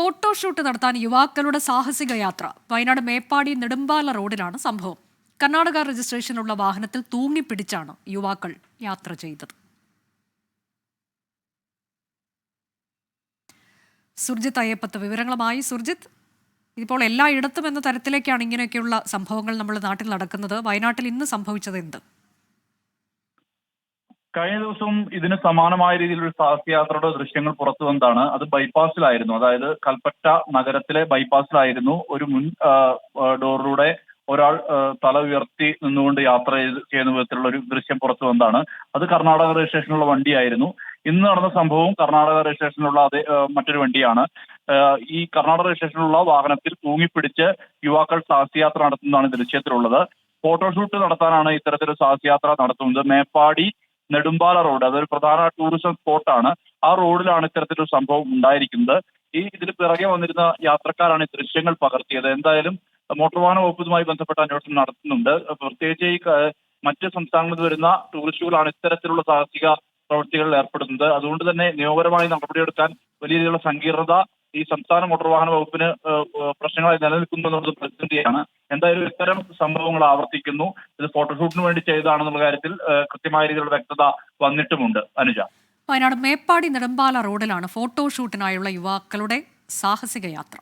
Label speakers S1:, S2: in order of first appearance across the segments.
S1: Photoshoot നടത്താൻ യുവാക്കളുടെ സാഹസിക യാത്ര. വയനാട് മേപ്പാടി നെടുമ്പാല റോഡിലാണ് സംഭവം. കർണാടക രജിസ്ട്രേഷനുള്ള വാഹനത്തിൽ തൂങ്ങിപ്പിടിച്ചാണ് യുവാക്കൾ യാത്ര ചെയ്തത്. സുർജിത് അയ്യപ്പത്ത് വിവരങ്ങളുമായി. സുർജിത് ഇപ്പോൾ എല്ലായിടത്തും എന്ന തരത്തിലേക്കാണ് ഇങ്ങനെയൊക്കെയുള്ള സംഭവങ്ങൾ നമ്മൾ നാട്ടിൽ നടക്കുന്നത്. വയനാട്ടിൽ ഇന്ന് സംഭവിച്ചത് എന്ത്?
S2: കഴിഞ്ഞ ദിവസം ഇതിന് സമാനമായ രീതിയിൽ ഒരു സാഹസയാത്രയുടെ ദൃശ്യങ്ങൾ പുറത്തു വന്നതാണ്. അത് ബൈപ്പാസിലായിരുന്നു അതായത് കൽപ്പറ്റ നഗരത്തിലെ ബൈപ്പാസിലായിരുന്നു ഒരു മുൻ ഡോറിലൂടെ ഒരാൾ തല ഉയർത്തി നിന്നുകൊണ്ട് യാത്ര ചെയ്യുന്ന വിധത്തിലുള്ള ഒരു ദൃശ്യം പുറത്തു വന്നതാണ്. അത് കർണാടക രജിസ്ട്രേഷനുള്ള വണ്ടിയായിരുന്നു. ഇന്ന് നടന്ന സംഭവം കർണാടക രജിസ്ട്രേഷനുള്ള അതേ മറ്റൊരു വണ്ടിയാണ്. ഈ കർണാടക രജിസ്ട്രേഷനുള്ള വാഹനത്തിൽ തൂങ്ങിപ്പിടിച്ച് യുവാക്കൾ സാഹസയാത്ര നടത്തുന്നതാണ് ദൃശ്യത്തിലുള്ളത്. ഫോട്ടോഷൂട്ട് നടത്താനാണ് ഇത്തരത്തിലൊരു സാഹസയാത്ര നടത്തുന്നത്. മേപ്പാടി നെടുമ്പാല റോഡ് അതൊരു പ്രധാന ടൂറിസം സ്പോട്ടാണ്. ആ റോഡിലാണ് ഇത്തരത്തിലൊരു സംഭവം ഉണ്ടായിരിക്കുന്നത്. ഈ ഇതിന് പിറകെ വന്നിരുന്ന യാത്രക്കാരാണ് ഈ ദൃശ്യങ്ങൾ പകർത്തിയത്. എന്തായാലും മോട്ടോർ വാഹന വകുപ്പുമായി ബന്ധപ്പെട്ട അന്വേഷണം നടത്തുന്നുണ്ട്. പ്രത്യേകിച്ച് ഈ മറ്റ് സംസ്ഥാനങ്ങളിൽ വരുന്ന ടൂറിസ്റ്റുകളാണ് ഇത്തരത്തിലുള്ള സാഹസിക പ്രവൃത്തികളിൽ ഏർപ്പെടുന്നത്. അതുകൊണ്ട് തന്നെ നിയമപരമായി നടപടിയെടുക്കാൻ വലിയ രീതിയിലുള്ള സങ്കീർണത ഈ സംസ്ഥാന മോട്ടോർ വാഹന വകുപ്പിന് പ്രശ്നങ്ങളായി നിലനിൽക്കുന്നു എന്നുള്ളത് പ്രതിസന്ധിയാണ് എന്തായാലും ഇത്തരം സംഭവങ്ങൾ ആവർത്തിക്കുന്നു. ഇത് ഫോട്ടോഷൂട്ടിന് വേണ്ടി ചെയ്തതാണെന്നുള്ള കാര്യത്തിൽ കൃത്യമായ രീതിയിലുള്ള വ്യക്തത വന്നിട്ടുമുണ്ട്. അനുജ.
S1: വയനാട് മേപ്പാടി നെടുമ്പാല റോഡിലാണ് ഫോട്ടോഷൂട്ടിനായുള്ള യുവാക്കളുടെ സാഹസിക യാത്ര.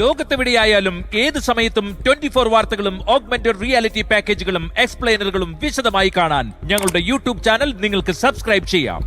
S3: ലോകത്തെവിടെയായാലും ഏത് സമയത്തും ട്വന്റി ഫോർ വാർത്തകളും ഓഗ്മെന്റഡ് റിയാലിറ്റി പാക്കേജുകളും എക്സ്പ്ലെയിനറുകളും വിശദമായി കാണാൻ ഞങ്ങളുടെ യൂട്യൂബ് ചാനൽ നിങ്ങൾക്ക് സബ്സ്ക്രൈബ് ചെയ്യാം.